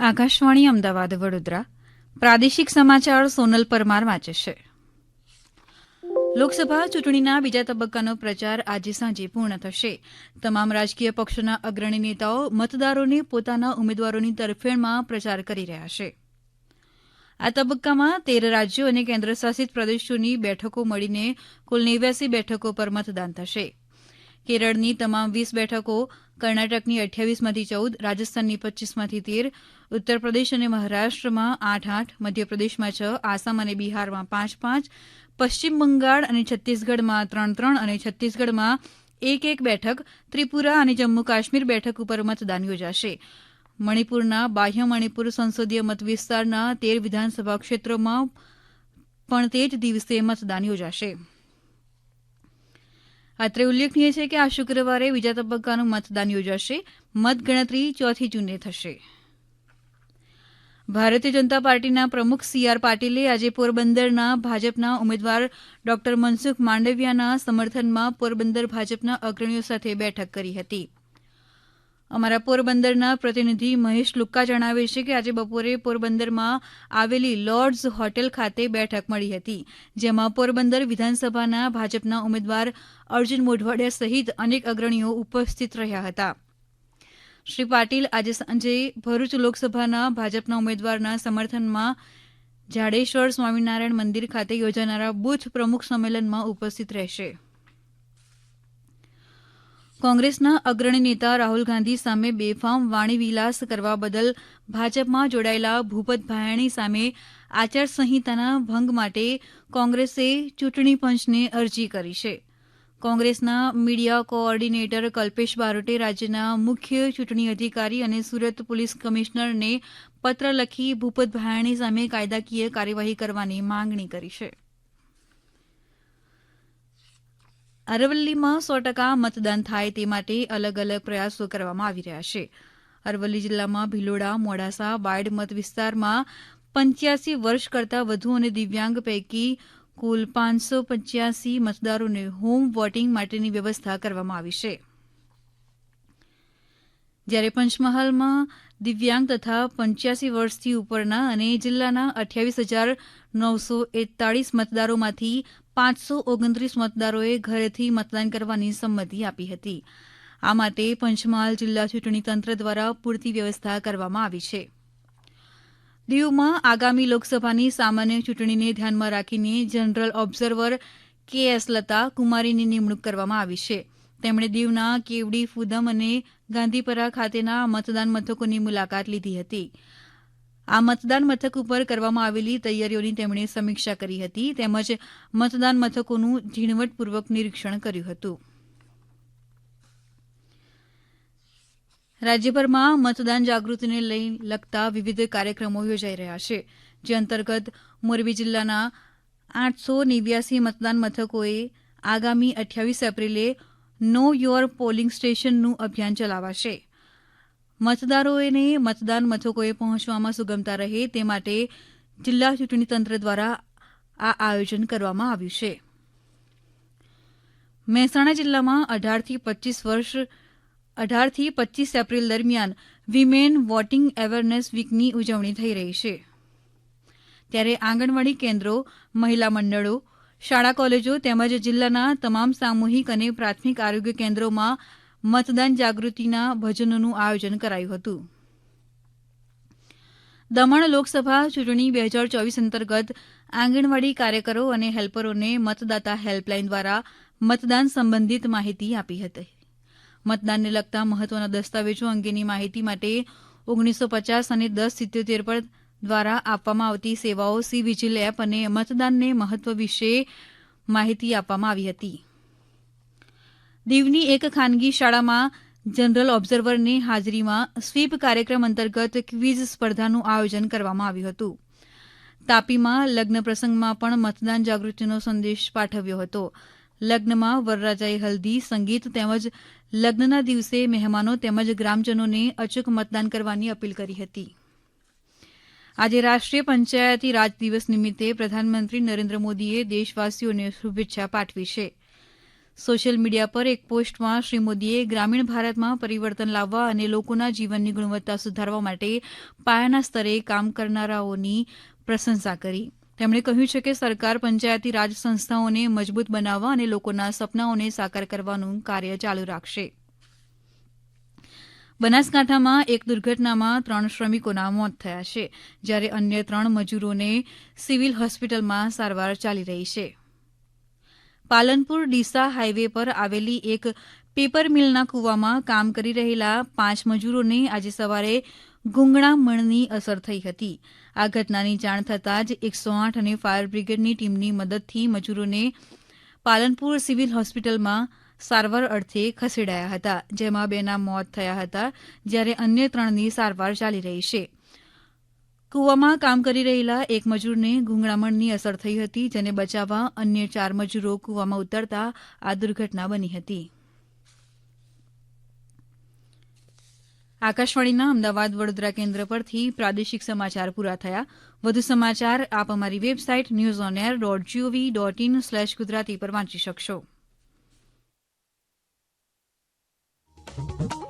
આકાશવાણી અમદાવાદ, વડોદરા. પ્રાદેશિક સમાચાર સોનલ પરમાર વાંચે છે લોકસભા ચૂંટણીના બીજા તબક્કાનો પ્રચાર આજે સાંજે પૂર્ણ થશે. તમામ રાજકીય પક્ષોના અગ્રણી નેતાઓ મતદારોને પોતાના ઉમેદવારોની તરફેણમાં પ્રચાર કરી રહ્યા છે. આ તબક્કામાં તેર રાજ્યો અને કેન્દ્રશાસિત પ્રદેશોની બેઠકો મળીને કુલ નેવ્યાસી બેઠકો પર મતદાન થશે. કેરળની તમામ વીસ બેઠકો કર્ણાટકની અઠ્યાવીસમાંથી ચૌદ, રાજસ્થાનની પચ્ચીસમાંથી તેર, ઉત્તરપ્રદેશ અને મહારાષ્ટ્રમાં આઠ આઠ, મધ્યપ્રદેશમાં છ, આસામ અને બિહારમાં પાંચ પાંચ, પશ્ચિમ બંગાળ અને છત્તીસગઢમાં ત્રણ ત્રણ અને છત્તીસગઢમાં એક એક બેઠક, ત્રિપુરા અને જમ્મુ કાશ્મીર બેઠક ઉપર મતદાન યોજાશે. મણિપુરના બાહ્ય મણિપુર સંસદીય મતવિસ્તારના તેર વિધાનસભા ક્ષેત્રોમાં પણ તે જ દિવસે મતદાન યોજાશે. અત્રે ઉલ્લેખનીય છે કે આ શુક્રવારે બીજા તબક્કાનું મતદાન યોજાશે. મતગણતરી ચોથી જૂને થશે. ભારતીય જનતા પાર્ટીના પ્રમુખ સી આર પાટીલે આજે પોરબંદરના ભાજપના ઉમેદવાર ડોક્ટર મનસુખ માંડવિયાના સમર્થનમાં પોરબંદર ભાજપના અગ્રણીઓ સાથે બેઠક કરી હતી. અમારા પોરબંદરના પ્રતિનિધિ મહેશ લુક્કા જણાવે છે કે આજે બપોરે પોરબંદરમાં આવેલી લોર્ડ્સ હોટેલ ખાતે બેઠક મળી હતી, જેમાં પોરબંદર વિધાનસભાના ભાજપના ઉમેદવાર અર્જુન મોઢવાડિયા સહિત અનેક અગ્રણીઓ ઉપસ્થિત રહ્યા હતા. શ્રી પાટીલ આજે સાંજે ભરૂચ લોકસભાના ભાજપના ઉમેદવારના સમર્થનમાં જાડેશ્વર સ્વામિનારાયણ મંદિર ખાતે યોજાનારા બુથ પ્રમુખ સંમેલનમાં ઉપસ્થિત રહેશે. કોંગ્રેસના અગ્રણી નેતા રાહુલ ગાંધી સામે બેફામ વાણીવિલાસ કરવા બદલ ભાજપમાં જોડાયેલા ભૂપત ભાયાણી સામે આચારસંહિતાના ભંગ માટે કોંગ્રેસે ચૂંટણી પંચને અરજી કરી છે. કોંગ્રેસના મીડિયા કોઓર્ડિનેટર કલ્પેશ બારોટે રાજ્યના મુખ્ય ચૂંટણી અધિકારી અને સુરત પોલીસ કમિશનરને પત્ર લખી ભૂપત ભાયાણી સામે કાયદાકીય કાર્યવાહી કરવાની માંગણી કરી છે. અરવલ્લીમાં સો ટકા મતદાન થાય તે માટે અલગ અલગ પ્રયાસો કરવામાં આવી રહ્યા છે. અરવલ્લી જિલ્લામાં ભિલોડા, મોડાસા વાયડ મત વિસ્તારમાં પંચ્યાસી વર્ષ કરતાં વધુ અને દિવ્યાંગ પૈકી કુલ પાંચસો પંચ્યાસી મતદારોને હોમ વોટિંગ માટેની વ્યવસ્થા કરવામાં આવી છે. જ્યારે પંચમહાલમાં દિવ્યાંગ તથા પંચ્યાસી વર્ષથી ઉપરના અને જિલ્લાના અઠ્યાવીસ હજાર નવસો એકતાળીસ મતદારોમાંથી પાંચસો ઓગણત્રીસ મતદારોએ ઘરેથી મતદાન કરવાની સંમતિ આપી હતી. આ માટે પંચમહાલ જિલ્લા ચૂંટણી તંત્ર દ્વારા પૂરતી વ્યવસ્થા કરવામાં આવી છે. દીવમાં આગામી લોકસભાની સામાન્ય ચૂંટણીને ધ્યાનમાં રાખીને general observer K S Latha કુમારીની નિમણૂક કરવામાં આવી છે. તેમણે દીવના કેવડી, ફુદમ અને ગાંધીપરા ખાતેના મતદાન મથકોની મુલાકાત લીધી હતી. આ મતદાન મથક ઉપર કરવામાં આવેલી તૈયારીઓની તેમણે સમીક્ષા કરી હતી, તેમજ મતદાન મથકોનું ઝીણવટપૂર્વક નિરીક્ષણ કર્યું હતું. રાજ્યભરમાં મતદાન જાગૃતિને લઈ લગતા વિવિધ કાર્યક્રમો યોજાઈ રહ્યા છે. જે અંતર્ગત મોરબી જિલ્લાના આઠસો નેવ્યાસી મતદાન મથકોએ આગામી અઠ્યાવીસ એપ્રિલે નો યોર પોલિંગ સ્ટેશનનું અભિયાન ચલાવાશે. મતદારોને મતદાન મથકોએ પહોંચવામાં સુગમતા રહે તે માટે જિલ્લા ચૂંટણી તંત્ર દ્વારા આ આયોજન કરવામાં આવ્યું છે. મહેસાણા જિલ્લામાં અઢારથી પચીસ વર્ષ અઢારથી પચીસ એપ્રિલ દરમિયાન વિમેન વોટિંગ એવેરનેસ વીકની ઉજવણી થઈ રહી છે. ત્યારે આંગણવાડી કેન્દ્રો, મહિલા મંડળો શાળા, કોલેજો તેમજ જિલ્લાના તમામ સામૂહિક અને પ્રાથમિક આરોગ્ય કેન્દ્રોમાં મતદાન જાગૃતિના ભજનોનું આયોજન કરાયું હતું. દમણ લોકસભા ચૂંટણી બે હજાર ચોવીસ અંતર્ગત આંગણવાડી કાર્યકરો અને હેલ્પરોને મતદાતા હેલ્પલાઇન દ્વારા મતદાન સંબંધિત માહિતી આપી હતી. મતદાનને લગતા મહત્વના દસ્તાવેજો અંગેની માહિતી માટે ઓગણીસો પચાસ અને દસ સિત્યોતેર પર દ્વારા આપવામાં આવતી સેવાઓ સી વિજિલ એપ અને મતદાનને મહત્વ વિશે માહિતી આપવામાં આવી હતી. દીવની એક ખાનગી શાળામાં જનરલ ઓબ્ઝર્વરની હાજરીમાં સ્વીપ કાર્યક્રમ અંતર્ગત ક્વિઝ સ્પર્ધાનું આયોજન કરવામાં આવ્યું હતું. તાપીમાં લગ્ન પ્રસંગમાં પણ મતદાન જાગૃતિનો સંદેશ પાઠવ્યો હતો. લગ્નમાં વરરાજાએ હલ્દી, સંગીત તેમજ લગ્નના દિવસે મહેમાનો તેમજ ગ્રામજનોને અચૂક મતદાન કરવાની અપીલ કરી હતી. આજે રાષ્ટ્રીય પંચાયતી રાજ દિવસ નિમિત્તે પ્રધાનમંત્રી નરેન્દ્ર મોદીએ દેશવાસીઓને શુભેચ્છા પાઠવી છે. સોશિયલ મીડિયા પર એક પોસ્ટમાં શ્રી મોદીએ ગ્રામીણ ભારતમાં પરિવર્તન લાવવા અને લોકોના જીવનની ગુણવત્તા સુધારવા માટે પાયાના સ્તરે કામ કરનારાઓની પ્રશંસા કરી. તેમણે કહ્યું છે કે સરકાર પંચાયતી રાજ સંસ્થાઓને મજબૂત બનાવવા અને લોકોના સપનાઓને સાકાર કરવાનું કાર્ય ચાલુ રાખશે. બનાસકાંઠામાં એક દુર્ઘટનામાં ત્રણ શ્રમિકોના મોત થયા છે, જ્યારે અન્ય ત્રણ મજૂરોને સિવિલ હોસ્પિટલમાં સારવાર ચાલી રહી છે. પાલનપુર ડીસા હાઇવે પર આવેલી એક પેપર મિલના કૂવામાં કામ કરી રહેલા પાંચ મજૂરોને આજે સવારે ગૂંગળામણની અસર થઈ હતી. આ ઘટનાની જાણ થતાં જ એકસો આઠ અને ફાયર બ્રિગેડની ટીમની મદદથી મજૂરોને પાલનપુર સિવિલ હોસ્પિટલમાં સારવાર અર્થે ખસેડાયા હતા, જેમાં બેના મોત થયા હતા, જ્યારે અન્ય ત્રણની સારવાર ચાલી રહી છે. કૂવામાં કામ કરી રહેલા એક મજૂરને ગૂંગળામણની અસર થઈ હતી, જેને બચાવવા અન્ય ચાર મજૂરો કૂવામાં ઉતરતા આ દુર્ઘટના બની હતી. આકાશવાણીના અમદાવાદ વડોદરા કેન્દ્ર પરથી પ્રાદેશિક સમાચાર પૂરા થયા. વધુ સમાચાર આપ અમારી website news on air dot GOV dot in slash Gujarati પર વાંચી શકશો. Thank you.